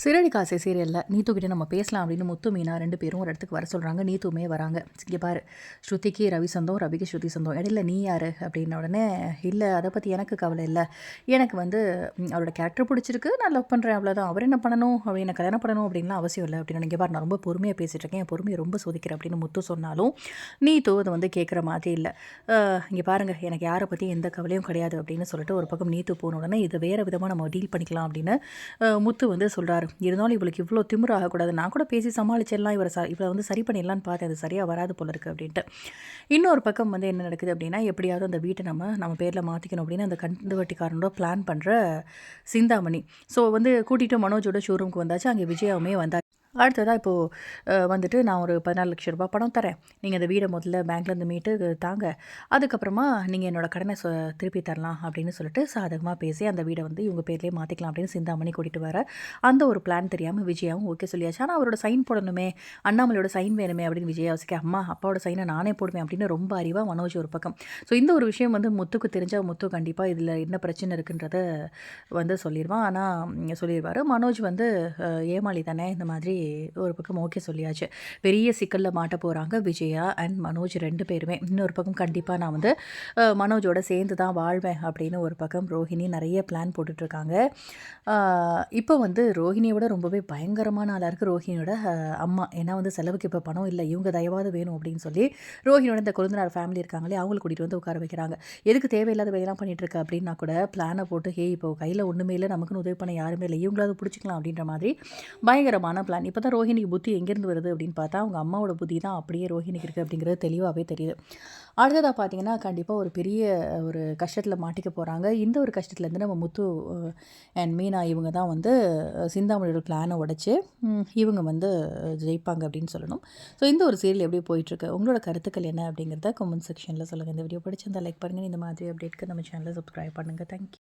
சிறடி காசை சீரியலில் நீத்துக்கிட்ட நம்ம பேசலாம் அப்படின்னு முத்து மீனா ரெண்டு பேரும் ஒரு இடத்துக்கு வர சொல்கிறாங்க நீத்துமே வராங்க. இங்கே பாரு ஸ்ருதிக்கு ரவி சந்தோம் ரவிக்கு ஸ்ருதி சந்தோம். இடையில நீ யார்? அப்படின்ன உடனே இல்லை அதை பற்றி எனக்கு கவலை இல்லை. எனக்கு வந்து அவரோட கேரக்டர் பிடிச்சிருக்கு. நான் லவ் பண்ணுறேன் அவ்வளோதான் அவர் என்ன பண்ணணும்? அப்படின்னு கல்யாணம் பண்ணணும்? அப்படின்லாம் அவசியம் இல்லை. அப்படின்னு இங்கே பாரு நான் ரொம்ப பொறுமையாக பேசிகிட்டு இருக்கேன். என் பொறுமையை ரொம்ப சோதிக்கிறேன் அப்படின்னு முத்து சொன்னாலும் நீத்து அதை வந்து கேட்குற மாதிரி இல்லை. இங்கே பாருங்கள் எனக்கு யாரை பற்றி எந்த கவலையும் கிடையாது. அப்படின்னு சொல்லிட்டு ஒரு பக்கம் நீத்து போன உடனே இதை வேறு விதமாக நம்ம டீல் பண்ணிக்கலாம் அப்படின்னு முத்து வந்து சொல்கிறாரு இருந்தாலும் இவளுக்கு இவ்வளோ திமிரு ஆகக்கூடாது. நான் கூட பேசி சமாளிச்சிடலாம். இவரை ச இவளை வந்து சரி பண்ணிடலான்னு பார்த்தேன். அது சரியாக வராது போல இருக்குது அப்படின்ட்டு. இன்னொரு பக்கம் வந்து என்ன நடக்குது அப்படின்னா எப்படியாவது அந்த வீட்டை நம்ம நம்ம பேரில் மாற்றிக்கணும் அப்படின்னு அந்த கண்டு வட்டிக்காரனோட பிளான் பண்ணுற சிந்தாமணி. ஸோ வந்து கூட்டிகிட்டு மனோஜோட ஷோரூமுக்கு வந்தாச்சு. அங்கே விஜயாவுமே வந்தாச்சு அடுத்ததாக இப்போது வந்துட்டு நான் ஒரு பதினாலு லட்ச ரூபா பணம் தரேன். நீங்கள் அந்த வீடை முதல்ல பேங்க்லேருந்து மீட்டு தாங்க. அதுக்கப்புறமா நீங்கள் என்னோடய கடனை சொ திருப்பி தரலாம் அப்படின்னு சொல்லிட்டு சாதகமாக பேசி அந்த வீடை வந்து இவங்க பேர்லேயே மாற்றிக்கலாம் அப்படின்னு சிந்தாமணி கூட்டிகிட்டு வர அந்த ஒரு பிளான் தெரியாமல் விஜயாவும் ஓகே சொல்லியாச்சு. ஆனால் அவரோட சைன் போடணுமே அண்ணாமலையோட சைன் வேணுமே அப்படின்னு விஜயா யோசிக்க அம்மா அப்பாவோட சைனை நானே போடுவேன் அப்படின்னு ரொம்ப அறிவாக மனோஜ் ஒரு பக்கம். ஸோ இந்த ஒரு விஷயம் வந்து முத்துக்கு தெரிஞ்சால் முத்து கண்டிப்பாக இதில் என்ன பிரச்சனை இருக்குன்றத வந்து சொல்லிடுவான் ஆனால் சொல்லிடுவார் மனோஜ் வந்து ஏமாளி தானே இந்த மாதிரி ஒரு பக்கம் ஓகே சொல்லியாச்சு. பெரிய சிக்கலில் மாட்ட போகிறாங்க விஜயா அண்ட் மனோஜ் ரெண்டு பேருமே. இன்னொரு பக்கம் கண்டிப்பாக நான் வந்து மனோஜோட சேர்ந்து தான் வாழ்வேன் அப்படின்னு ஒரு பக்கம் ரோஹிணி நிறைய பிளான் போட்டுட்ருக்காங்க. இப்போ வந்து ரோஹிணியோட ரொம்பவே பயங்கரமான ஆளாக இருக்குது ரோஹிணியோட அம்மா. ஏன்னா வந்து செலவுக்கு இப்போ பணம் இல்லை. இவங்க தயவாது வேணும் அப்படின்னு சொல்லி ரோஹினியோட இந்த கொழுந்தனார் ஃபேமிலி இருக்காங்களே அவங்களை கூட்டிகிட்டு வந்து உட்கார வைக்கிறாங்க. எதுக்கு தேவையில்லாத வேலையெல்லாம் பண்ணிட்டு இருக்க அப்படின்னா கூட பிளானை போட்டு ஹே இப்போ கையில் ஒன்றுமே இல்லை. நமக்குன்னு உதவி பண்ண யாருமே இல்லை. இவங்களாவது பிடிச்சிக்கலாம். அப்படின்ற மாதிரி பயங்கரமான பிளான் இப்போ தான் ரோஹிணிக்கு புத்தி எங்கேருந்து வருது அப்படின்னு பார்த்தா அவங்க அம்மாவோட புத்தி தான் அப்படியே ரோஹிணிக்கு இருக்குது அப்படிங்கிறது தெளிவாகவே தெரியுது. அடுத்ததாக பார்த்தீங்கன்னா கண்டிப்பாக ஒரு பெரிய ஒரு கஷ்டத்தில் மாட்டிக்க போகிறாங்க இந்த ஒரு கஷ்டத்துலேருந்து நம்ம முத்து அண்ட் மீனா இவங்க தான் வந்து சிந்தாமணியோட பிளானை உடச்சி இவங்க வந்து ஜெயிப்பாங்க அப்படின்னு சொல்லணும். ஸோ இந்த ஒரு சீரியல் எப்படி போயிட்டுருக்கு உங்களோட கருத்துக்கள் என்ன அப்படிங்கிறத கமெண்ட் செக்ஷனில் சொல்லுங்கள் இந்த வீடியோ பிடிச்சிருந்தா லைக் பண்ணுங்கள் இந்த மாதிரி அப்டேட்க்கு நம்ம சேனலை சப்ஸ்கிரைப் பண்ணுங்கள் தேங்க்யூ